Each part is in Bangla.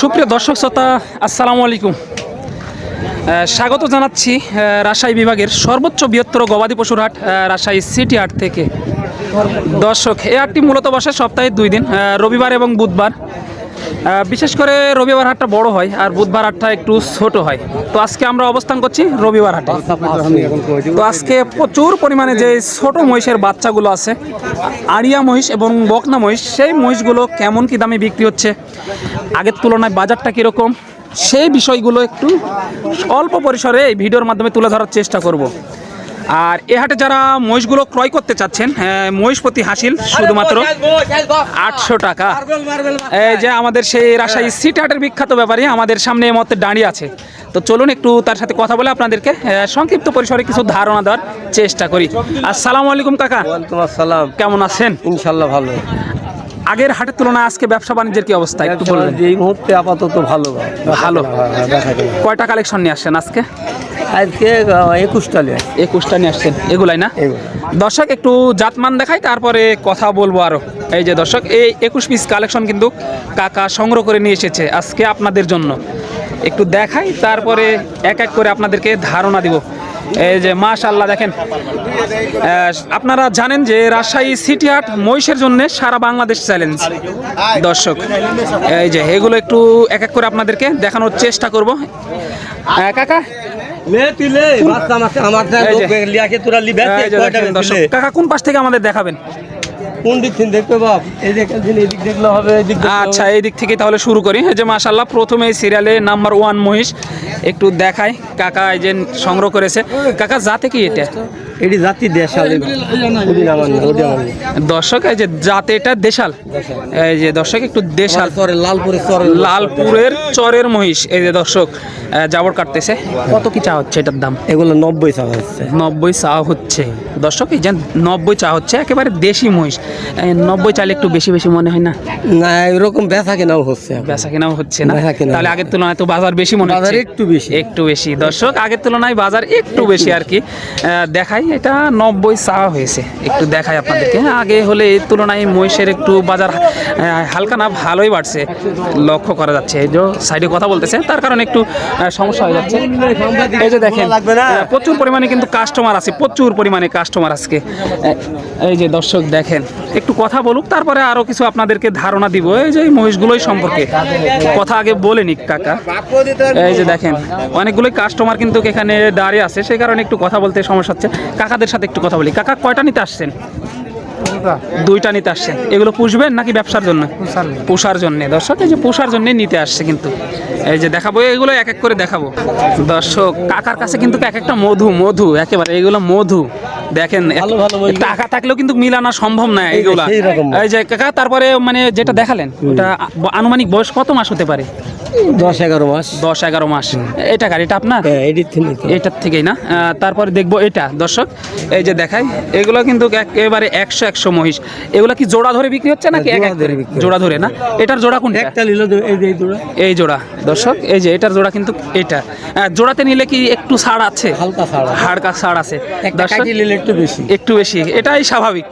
সুপ্রিয় দর্শক শ্রোতা, আসসালামু আলাইকুম। স্বাগত জানাচ্ছি রাজশাহী বিভাগের সর্বোচ্চ বৃহত্তর গবাদি পশুর হাট রাজশাহী সিটি হাট থেকে। দর্শক, এ হাটটি মূলত বসে সপ্তাহে দুই দিন রবিবার এবং বুধবার। বিশেষ করে রবিবার হাটটা বড় হয় আর বুধবার হাটটা একটু ছোট হয়। তো আজকে আমরা অবস্থান করছি রবিবার হাটে। তো আজকে প্রচুর পরিমাণে যে ছোট মহিষের বাচ্চাগুলো আছে, আড়িয়া মহিষ এবং বকনা মহিষ, সেই মহিষগুলো কেমন কি দামে বিক্রি হচ্ছে, আগের তুলনায় বাজারটা কীরকম, সেই বিষয়গুলো একটু অল্প পরিসরে এই ভিডিওর মাধ্যমে তুলে ধরার চেষ্টা করব। আর এ হাটে যারা মহিষগুলো ক্রয় করতে চাচ্ছেন মহিষ প্রতি হাসিল শুধুমাত্র আটশো টাকা। এই যে আমাদের সেই রাজশাহী সিট হাটের বিখ্যাত ব্যাপারী আমাদের সামনে এই মুহূর্তে দাঁড়িয়ে আছে। তো চলুন একটু তার সাথে কথা বলে আপনাদেরকে সংক্ষিপ্ত পরিসরে কিছু ধারণা দেওয়ার চেষ্টা করি। আসসালামু আলাইকুম কাকা। আসসালাম। কেমন আছেন? ইনশাল্লাহ ভালো। আগের হাটের তুলনায় আজকে ব্যবসা বাণিজ্যের কি অবস্থা? একটু বলবেন। এই মুহূর্তে আপাতত ভালো। ভালো। কয়টা কালেকশন নিয়ে আসছেন আজকে? আজকে একুশটা লিয়ে একুশটা নিয়ে আসছেন। এগুলাই না? দর্শক একটু জাতমান দেখাই তারপরে কথা বলব আরও। এই যে দর্শক এই একুশ পিস কালেকশন কিন্তু কাকা সংগ্রহ করে নিয়ে এসেছে আজকে আপনাদের জন্য। একটু দেখাই তারপরে এক এক করে আপনাদেরকে ধারণা দিব। এই যে মাশাল্লাহ দেখেন আপনারা জানেন যে রাজশাহী সিটি হাট মহিষের জন্য সারা বাংলাদেশ চ্যালেঞ্জ। দর্শক এই যে এগুলো একটু এক এক করে আপনাদেরকে দেখানোর চেষ্টা করব। কাকা কাকা কোন পাশ থেকে আমাদের দেখাবেন? কোন দিক থেকে দেখবে বাপ এই দেখ এই দেখলে হবে আচ্ছা। এই দিক থেকে তাহলে শুরু করি। যে মাশাল্লাহ প্রথমে সিরিয়ালে নাম্বার ওয়ান মহিষ একটু দেখায় কাকা এই যে সংগ্রহ করেছে। কাকা জাতে কি এটা? এটি জাতি দেশাল। দর্শক এই যে জাতে এটা দেশাল। এই যে দর্শক একটু দেশাল। চরে লালপুরে চরে লালপুরের চরের মহিষ। এই যে দর্শক জাবর কাটতেছে। কত কি চা হচ্ছে এটার দাম? এগুলো নব্বই টাকা হচ্ছে। নব্বই চা হচ্ছে। দর্শক এই যে নব্বই চা হচ্ছে একেবারে দেশি মহিষ। নব্বই চালে একটু বেশি বেশি মনে হয় না? না এরকম বেচা কেনাও হচ্ছে। বেচা কেনাও হচ্ছে না? তাহলে আগের তুলনায় তো বাজার বেশি মনে বাজার হচ্ছে একটু বেশি। একটু বেশি। দর্শক আগের তুলনায় বাজার একটু বেশি আর কি। দেখাই এটা নব্বই চাওয়া হয়েছে। একটু দেখাই আপনাদেরকে। হ্যাঁ আগে হলে এর তুলনায় মহিষের একটু বাজার হালকা না ভালোই বাড়ছে লক্ষ্য করা যাচ্ছে। এই যে সাইডে কথা বলতেছে তার কারণে একটু সমস্যা হয়ে যাচ্ছে। এই যে দেখেন প্রচুর পরিমাণে কিন্তু কাস্টমার আছে প্রচুর পরিমাণে কাস্টমার আজকে। এই যে দর্শক দেখেন একটু কথা বলুক তারপরে আরও কিছু আপনাদেরকে ধারণা দিব। এই যে মহিষগুলোই সম্পর্কে কথা আগে বলে নিক কাকা। এই যে দেখেন অনেকগুলোই কাস্টমার কিন্তু এখানে দাঁড়িয়ে আছে সেই কারণে একটু কথা বলতে সমস্যা হচ্ছে। কাকাদের সাথে একটু কথা বলি। কাকা কয়টা নিতে আসছেন? দুইটা নিতে আসছেন। এগুলো পুষবেন নাকি ব্যবসার জন্য। পোষার জন্য। দর্শক এই যে পোষার জন্য নিতে আসছে কিন্তু। এই যে দেখাবো এগুলো এক এক করে দেখাবো। দর্শক কাকার কাছে কিন্তু এক একটা মধু মধু একেবারে এগুলো মধু। দেখেন। টাকা থাকলেও কিন্তু মিলানো সম্ভব না রকম। এই যে কাকা তারপরে মানে যেটা দেখালেন ওটা আনুমানিক বয়স কত মাস হতে পারে? দশ এগারো মাস। দশ এগারো মাস। এটা আপনার? হ্যাঁ এটির থেকেই না? তারপরে দেখব এটা দর্শক। এই যে দেখাই এগুলো কিন্তু একেবারে একশো একশো মহিষ। এগুলো কি জোড়া ধরে বিক্রি হচ্ছে নাকি এক জোড়া এক ধরে। জোড়া ধরে না? এটার জোড়া কোনটা? এই জোড়া। দর্শক এই যে এটার জোড়া কিন্তু এটা। জোড়াতে নিলে কি একটু ছাড় আছে? হালকা ছাড়া ছাড় আছে। দর্শক নিলে একটু বেশি। একটু বেশি। এটাই স্বাভাবিক।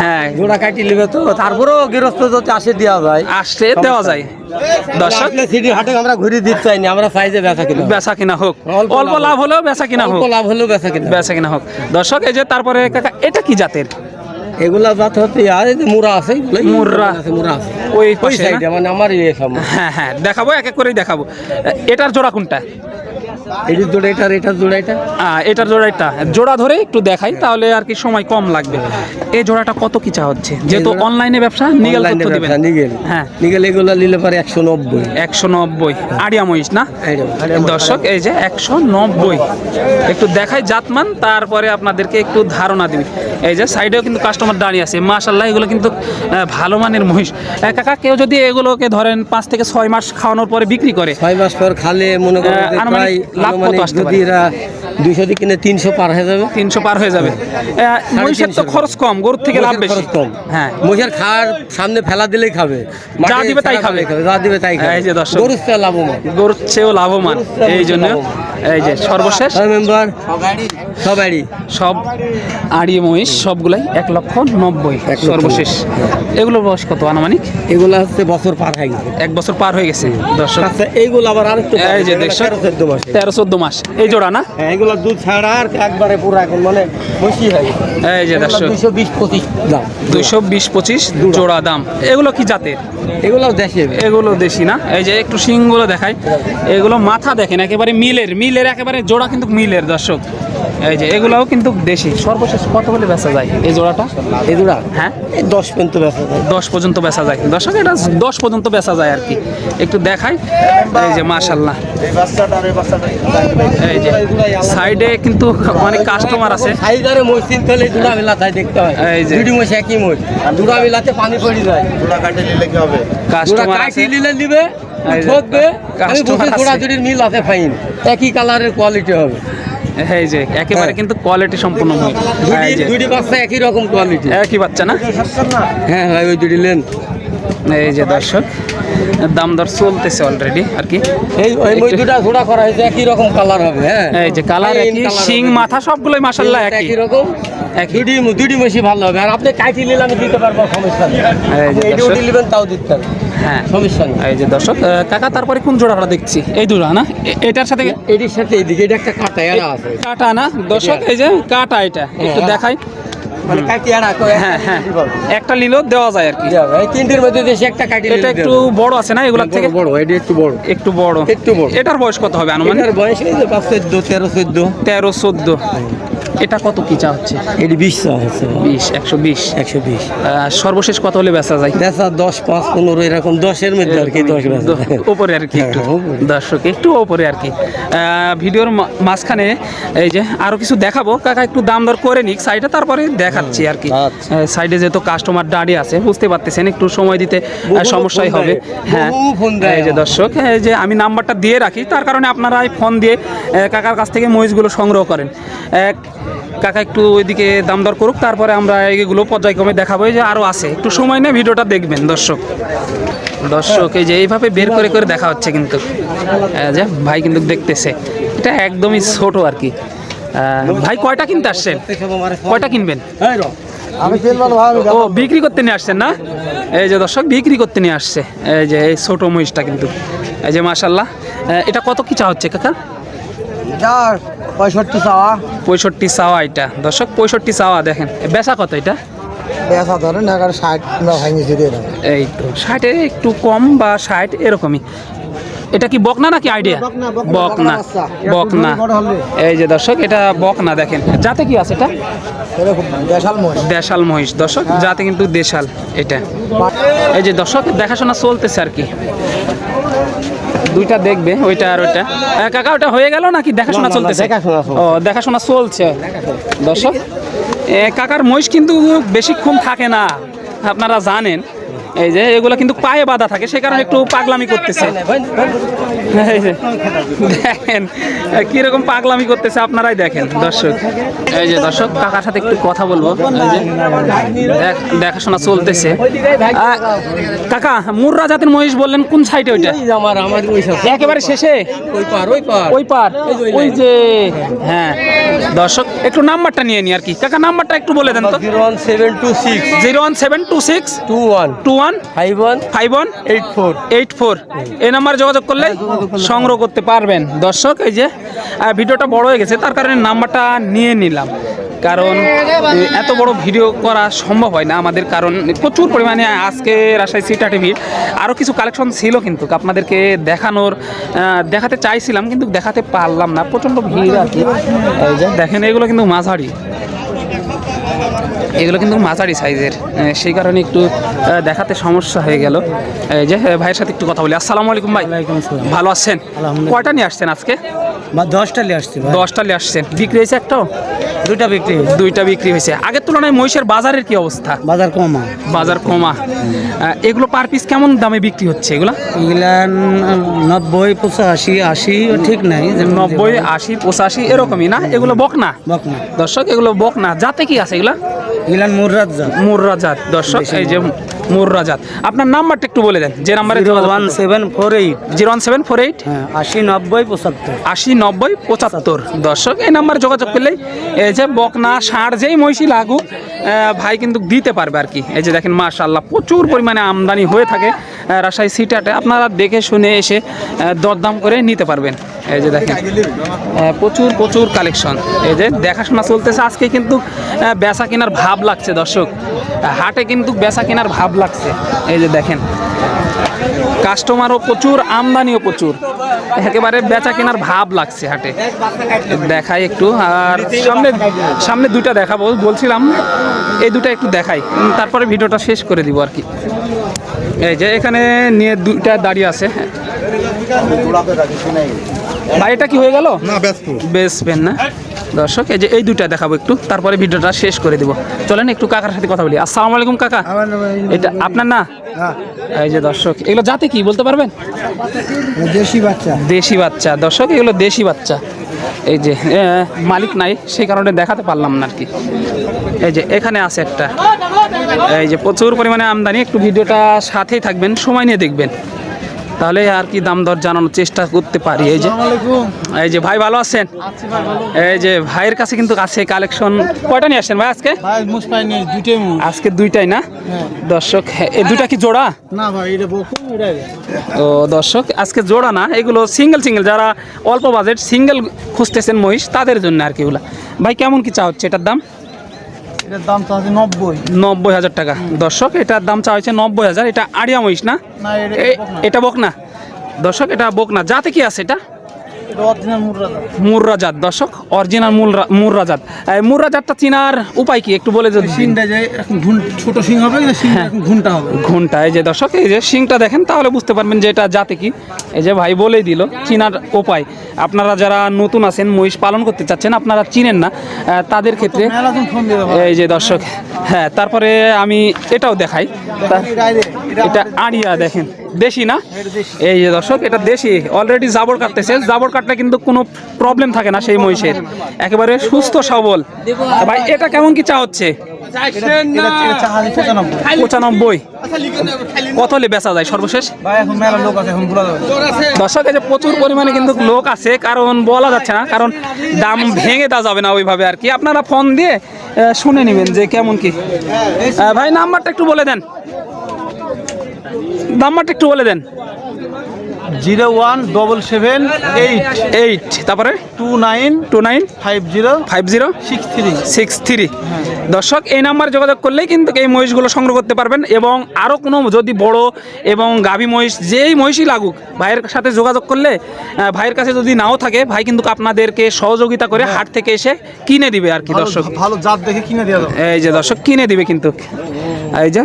হ্যাঁ। জোড়া কাটি নেবে তো তারপরেও গৃহস্থ যদি আসে দেওয়া যায়। আসলে দেওয়া যায়। দর্শক সিটি হাটে আমরা ঘুরে দিতে চাইনি আমরা সাইজে বেচা কিনা বেচা কিনা হোক। অল্প লাভ হলেও বেচা কিনা হোক। লাভ হলেও বেচা কিনা বেচা কিনা হোক। দর্শক এই যে তারপরে কাকা এটা কি জাতের? এগুলা জাত হতে আর এই যে মুরা আছে মুর্রা। আছে, মুরা আছে। ওই ওই সাইডে মানে আমার ইয়ে হ্যাঁ হ্যাঁ দেখাবো এক এক করেই দেখাবো। এটার জোড়া কোনটা? এটির জোড়া এটার এটার জোড়া এটা? আহ, এটার জোড়া এটা জোড়া ধরে একটু দেখাই তাহলে আর কি সময় কম লাগবে। এই জোড়াটা কত কি চা হচ্ছে? যেহেতু অনলাইনে ব্যবসা নিগেল তথ্য দিবেন। নিগেল হ্যাঁ। নিগেল এগুলো নিলে পারে একশো নব্বই। একশো নব্বই। আড়িয়া মহিষ না? দর্শক এই যে একশো নব্বই। একটু দেখাই জাতমান তারপরে আপনাদেরকে একটু ধারণা দিবি এই যে সাইডেও কিন্তু কাস্টমার দাঁড়িয়ে আছে। মাশাল্লাহ এগুলো কিন্তু ভালো মানের মহিষ। কাকা কেউ যদি এগুলোকে ধরেন পাঁচ থেকে ছয় মাস খাওয়ানোর পরে বিক্রি করে ছয় মাস পর খালে মনে করেন লাভ কত আনুমানিক আসতে পারে? দুইশো দিয়ে কিনে তিনশো পার হয়ে যাবে। তিনশো পার হয়ে যাবে। মহিষের তো খরচ কম গরুর থেকে লাভ বেশি। কম। হ্যাঁ। মহিষের খাওয়ার সামনে ফেলা দিলেই খাবে। মাঠে দিবে তাই খাবে। যা দিবে তাই খাবে। এই যে দর্শক। গরুর চেয়ে লাভবান। গরুর চেয়েও লাভবান। এই জন্য এই যে সর্বশেষ। মেম্বার সবারই সব আড়িয়ে মহিষ সবগুলাই এক লক্ষ নব্বই। সর্বশেষ। এগুলোর বয়স কত আনুমানিক? এগুলো হচ্ছে বছর পার হয়ে গেছে। এক বছর পার হয়ে গেছে দর্শক। আচ্ছা এইগুলো আবার আরেকটু এই যে তেরো চোদ্দ মাসে। এই জোড়া না? হ্যাঁ এগুলো দুধ ছাড়া আর একবারে পুরো এখন মানে বেশি হয়। এই যে দর্শক। দুশো বিশ পঁচিশ দাম। দুইশো বিশ পঁচিশ জোড়া দাম। এগুলো কি জাতের? এগুলো দেশি। এগুলো দেশি না? এই যে একটু শিংগুলো দেখাই। এগুলো মাথা দেখেন একেবারে মিলের মিলের একেবারে জোড়া কিন্তু মিলের দর্শক। এই যে এগুলোও কিন্তু দেশি। সর্বশেষ কত হলে বেচা যায় এই জোড়াটা? এগুলা হ্যাঁ? এই দশ পর্যন্ত বেচা যায়। দশ পর্যন্ত বেচা যায়। দর্শক এটা দশ পর্যন্ত বেচা যায় আর কি। একটু দেখাই। এই যে মাশাল্লাহ এই যে সাইডে কিন্তু অনেক কাস্টমার আছে। সাইজারে মসজিদ তাহলে তাই দেখতে হয়। এই যে। দুটি মশ একই মশ দুটা মেলাতে পানি পড়ে যায়। কাস্টমার আছে। কাটি নিলে দিবে এই যে, ঠকবে। আমি বলছি জোড়া জুড়ির মিল আছে ফাইন একই কালারের কোয়ালিটি হবে। এই যে একেবারে কিন্তু কোয়ালিটি সম্পূর্ণ দুটি বাচ্চা একই রকম কোয়ালিটি একই বাচ্চা না? হ্যাঁ ভাই ওই দুটি লেন এই যে দর্শক দাম দর চলতেছে অলরেডি আর কি। এই ওই দুটা জোড়া করা হয়েছে একই রকম কালার হবে হ্যাঁ? এই যে কালার একই শিং মাথা সবগুলোই মাশাল্লাহ একই। একই রকম। একই। দুটি দুটি মশি ভালো হবে। আর আপনি কাটি নিলে আমি দিতে পারব সমস্যা নেই। এই যে দর্শক। দিলেন তাও দিতে পারবেন। হ্যাঁ। সমস্যা নেই। এই যে দর্শক কাকা তারপরে কোন জোড়াটা দেখছি? এই দুটা না? এটার সাথে এটির সাথে এইদিকে এটা একটা কাটা এরা আছে। কাটা না? দর্শক এই যে কাটা এটা একটু হ্যাঁ। দেখাই। মানে কাটি এরা হ্যাঁ হ্যাঁ। একটা নিলেও দেওয়া যায় আর কি। এই তিনটির মধ্যে দেশে একটা কাটি এটা একটু বড় আছে না এগুলা থেকে? বড় এটা একটু বড়। একটু বড়। একটু বড়। এটার বয়স কত হবে আনুমানিক? এটার বয়স এই যে পাঁচ চোদ্দ তেরো চোদ্দ। তেরো চোদ্দ। এটা কত কি চা হচ্ছে? এটি বিশ আছে বিশ একশো বিশ। একশো বিশ। সর্বশেষ কত হলে বেচা যায়? বেচা দশ পাঁচ পনেরো এরকম দশের মধ্যে আর কি দশ দ- আর কি একটু। হ্যাঁ, দর্শক একটু উপরে আর কি। ভিডিওর মাঝখানে এই যে আরও কিছু দেখাবো। কাকা একটু দাম দর করে নিক সাইডে তারপরে দেখাচ্ছি আর কি। আচ্ছা। সাইডে যেহেতু কাস্টমার দাঁড়িয়ে আছে বুঝতে পারতেছেন একটু সময় দিতে সমস্যাই হবে। হ্যাঁ বহু ফোন দেয় এই যে দর্শক এই যে আমি নাম্বারটা দিয়ে রাখি তার কারণে আপনারা এই ফোন দিয়ে কাকার কাছ থেকে মহিষগুলো সংগ্রহ করেন। এক কাকা একটু ওইদিকে দাম দর করুক তারপরে আমরা এইগুলো পর্যায়ক্রমে দেখাবো। যে আরও আছে একটু সময় নিয়ে ভিডিওটা দেখবেন দর্শক। দর্শক এই যে এইভাবে বের করে করে দেখা হচ্ছে কিন্তু। যে ভাই কিন্তু দেখতেছে। এটা একদমই ছোট আর কি। ভাই কয়টা কিনতে আসছেন? কয়টা কিনবেন? ও বিক্রি করতে নিয়ে আসছেন না? এই যে দর্শক বিক্রি করতে নিয়ে আসছে। এই যে এই ছোট মহিষটা কিন্তু। এই যে মাশাল্লাহ। আহ, এটা কত কি চা হচ্ছে কাকা? পঁয়ষট্টি চাওয়া। পঁয়ষট্টি চাওয়া এটা। দর্শক পঁয়ষট্টি চাওয়া দেখেন। বেচা কত এটা? বেচা ধরেন এগারো ষাট এই তো ষাটে একটু কম বা ষাট এরকমই। এটা কি বকনা নাকি আইডিয়া? বকনা, বকনা, এই যে দর্শক এটা বকনা দেখেন। যাতে কি আছে এটা? দেশাল মহিষ। দর্শক যাতে কিন্তু দেশাল এটা। এই যে দর্শক দেখাশোনা চলতেছে আর কি। দুইটা দেখবে ওইটা আর ওইটা। কাকা ওটা হয়ে গেল নাকি? দেখাশোনা চলতেছে। দেখাশোনা ও দেখাশোনা চলছে। দর্শক কাকার মহিষ কিন্তু বেশিক্ষণ থাকে না আপনারা জানেন। এই যে এগুলো কিন্তু পায়ে বাঁধা থাকে সে কারণে একটু পাগলামি করতেছে। এই যে, দেখেন কীরকম পাগলামি করতেছে আপনারাই দেখেন দর্শক। এই যে দর্শক কাকার সাথে একটু কথা বলব। এই যে দেখাশোনা চলতেছে। কাকা মুর্রা জাতের মহিষ বললেন কোন সাইডে ওইটা? আমার আমার একেবারে শেষে? ওই পার ওই পার। ওই পার। ওই যে হ্যাঁ। দর্শক একটু নাম্বারটা নিয়ে নি আর কি। কাকা নাম্বারটা একটু বলে দেন তো। Zero one seven two six. Zero one seven two six two one. Two one five one? Five one? Eight four. Eight four. এই নাম্বারে যোগাযোগ করলে সংগ্রহ করতে পারবেন। দর্শক এই যে ভিডিওটা বড় হয়ে গেছে তার কারণে নাম্বারটা নিয়ে নিলাম। কারণ এত বড় ভিডিও করা সম্ভব হয় না আমাদের কারণ প্রচুর পরিমাণে আজকে রাজশাহী সিটা টিভির আরও কিছু কালেকশন ছিল কিন্তু আপনাদেরকে দেখানোর দেখাতে চাইছিলাম কিন্তু দেখাতে পারলাম না। প্রচণ্ড ভিড় আর কি। দেখেন এগুলো কিন্তু মাঝারি। এগুলো কিন্তু মাঝারি সাইজের। সেই কারণে একটু দেখাতে সমস্যা হয়ে গেল। যে ভাইয়ের সাথে একটু কথা বলি। আসসালামু আলাইকুম ভাই। ভালো আছেন। কয়টা নিয়ে আসছেন আজকে? বা দশটা নিয়ে আসছি দশটা নিয়ে আসছেন। বিক্রি হয়েছে একটাও? দুইটা বিক্রি। দুইটা বিক্রি হয়েছে। আগের তুলনায় মহিষের বাজারের কি অবস্থা? বাজার কমা। বাজার কমা। এগুলো পার পিস কেমন দামে বিক্রি হচ্ছে এগুলো? এগুলা নব্বই পঁচাশি আশি ঠিক নাই। নব্বই আশি পঁচাশি এরকমই না? এগুলো বকনা? বকনা। দর্শক এগুলো বকনা। যাতে কি আছে এগুলা? এগুলা মুররাত জাত মুর্রা জাত দর্শক এই যে মুর্রা জাত আপনার নাম্বারটা একটু বলে দেন যে নাম্বারে one seven four eight. Zero one seven four eight? হ্যাঁ আশি নব্বই পঁচাত্তর। আশি নব্বই পঁচাত্তর। দর্শক এই নাম্বারে যোগাযোগ করলেই এই যে বকনা ষাঁড় যেই মহিষী লাগুক ভাই কিন্তু দিতে পারবে আর কি। এই যে দেখেন মাশাল্লাহ প্রচুর পরিমাণে আমদানি হয়ে থাকে রাজশাহী সিটাটে আপনারা দেখে শুনে এসে দরদাম করে নিতে পারবেন। এই যে দেখেন প্রচুর প্রচুর কালেকশন। এই যে দেখাশোনা চলতেছে। আজকে কিন্তু বেচা কেনার ভাব লাগছে দর্শক। হাটে কিন্তু বেচা কেনার ভাব লাগছে। এই যে দেখেন। কাস্টমারও প্রচুর আমদানিও প্রচুর। একেবারে বেচা কেনার ভাব লাগছে হাটে। দেখাই একটু। আর সামনে সামনে দুইটা দেখাবো বলছিলাম। এই দুটো একটু দেখাই। তারপরে ভিডিওটা শেষ করে দিব আর কি। এই যে এখানে নিয়ে দুইটা দাঁড়িয়ে আছে। ভাই এটা কি হয়ে গেল? না ব্যস্ত বেসবেন না? দর্শক এই যে এই দুইটা দেখাবো একটু তারপরে ভিডিওটা শেষ করে দিব। চলেন একটু কাকার সাথে কথা বলি। আসসালামু আলাইকুম কাকা। এটা আপনার না? এই যে দর্শক এগুলো জাতে কি বলতে পারবেন? দেশি বাচ্চা। দেশি বাচ্চা। দর্শক এগুলো দেশি বাচ্চা। এই যে মালিক নাই সেই কারণে দেখাতে পারলাম না আর কি। এই যে এখানে আছে একটা। এই যে প্রচুর পরিমাণে আমদানি একটু ভিডিওটা সাথেই থাকবেন সময় নিয়ে দেখবেন। তাহলে আর কি দাম দর জানানোর চেষ্টা করতে পারি এই যে। এই যে ভাই ভালো আছেন? এই যে ভাইয়ের কাছে কিন্তু আছে কালেকশন। কয়টা নিয়ে আসছেন ভাই আজকে? আজকে দুইটাই না? দর্শক এই দুইটা কি জোড়া? না ভাই এটা ও দর্শক আজকে জোড়া না এগুলো সিঙ্গেল সিঙ্গেল। যারা অল্প বাজেট সিঙ্গেল খুঁজতেছেন মহিষ তাদের জন্য আর কি এগুলা ভাই কেমন কি চা হচ্ছে এটার দাম? এটার দাম আছে নব্বই। নব্বই হাজার টাকা। দর্শক এটার দাম চা হয়েছে নব্বই হাজার। এটা আড়িয়া মহিষ না? এটা বক না দর্শক এটা বক না যাতে কি আছে এটা? এটা অরিজিনাল মুররা মুর্রা জাত দর্শক অরিজিনাল মুর্রা মুর্রা জাত এই মুর্রা চিনার উপায় কি? একটু বলে যদি সিংটা যে ছোট সিং হবে এখন ঘুনটা হবে। ঘণ্টা এই যে দর্শক এই যে শিংটা দেখেন তাহলে বুঝতে পারবেন যে এটা জাতে কি। এই যে ভাই বলেই দিল চিনার উপায়। আপনারা যারা নতুন আছেন মহিষ পালন করতে চাচ্ছেন আপনারা চিনেন না। তাদের ক্ষেত্রে এই যে দর্শক হ্যাঁ তারপরে আমি এটাও দেখাই। এটা আড়িয়া দেখেন। দেশি না? এই যে দর্শক এটা দেশি। অলরেডি জাবর কাটতেছে। জাবর কাটলে কিন্তু কোনো প্রবলেম থাকে না সেই মহিষের। একেবারে সুস্থ সবল। ভাই এটা কেমন কি চা হচ্ছে? পঁচানব্বই। কত হলে বেচা যায় সর্বশেষ? ভাই এখন মেলা লোক আছে এখন বলা যাবে দর্শক এই প্রচুর পরিমাণে কিন্তু লোক আছে কারণ বলা যাচ্ছে না কারণ দাম ভেঙে দেওয়া যাবে না ওইভাবে আর কি। আপনারা ফোন দিয়ে শুনে নেবেন যে কেমন কি। ভাই নাম্বারটা একটু বলে দেন। নাম্বারটা একটু বলে দেন। Zero one double seven eight eight তারপরে? Two nine two nine? Five zero five zero? Six three. Six three. দর্শক এই নাম্বার যোগাযোগ করলেই কিন্তু এই মহিষগুলো সংগ্রহ করতে পারবেন এবং আরও কোনো যদি বড় এবং গাভী মহিষ যেই মহিষই লাগুক ভাইয়ের সাথে যোগাযোগ করলে ভাইয়ের কাছে যদি নাও থাকে ভাই কিন্তু আপনাদেরকে সহযোগিতা করে হাট থেকে এসে কিনে দিবে আর কি দর্শক। ভালো জাত দেখে কিনে দেওয়া এই যে দর্শক কিনে দিবে কিন্তু। এই যে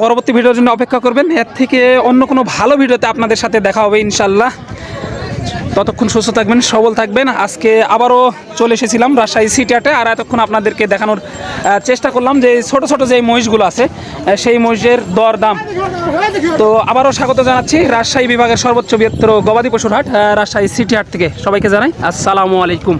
পরবর্তী ভিডিওর জন্য অপেক্ষা করবেন। এর থেকে অন্য কোনো ভালো ভিডিওতে আপনাদের সাথে দেখা হবে ইনশাল্লাহ ততক্ষণ সুস্থ থাকবেন, সবল থাকবেন। আজকে আবারও চলে এসেছিলাম রাজশাহী সিটিয়াটে আর এতক্ষণ আপনাদেরকে দেখানোর চেষ্টা করলাম যে ছোট ছোট যে মহিষগুলো আছে সেই মহিষের দর দাম তো আবারও স্বাগত জানাচ্ছি রাজশাহী বিভাগের সর্বোচ্চ বৃহত্তর গবাদি পশুর হাট রাজশাহী সিটি হাট থেকে। সবাইকে জানাই, আসসালামু আলাইকুম।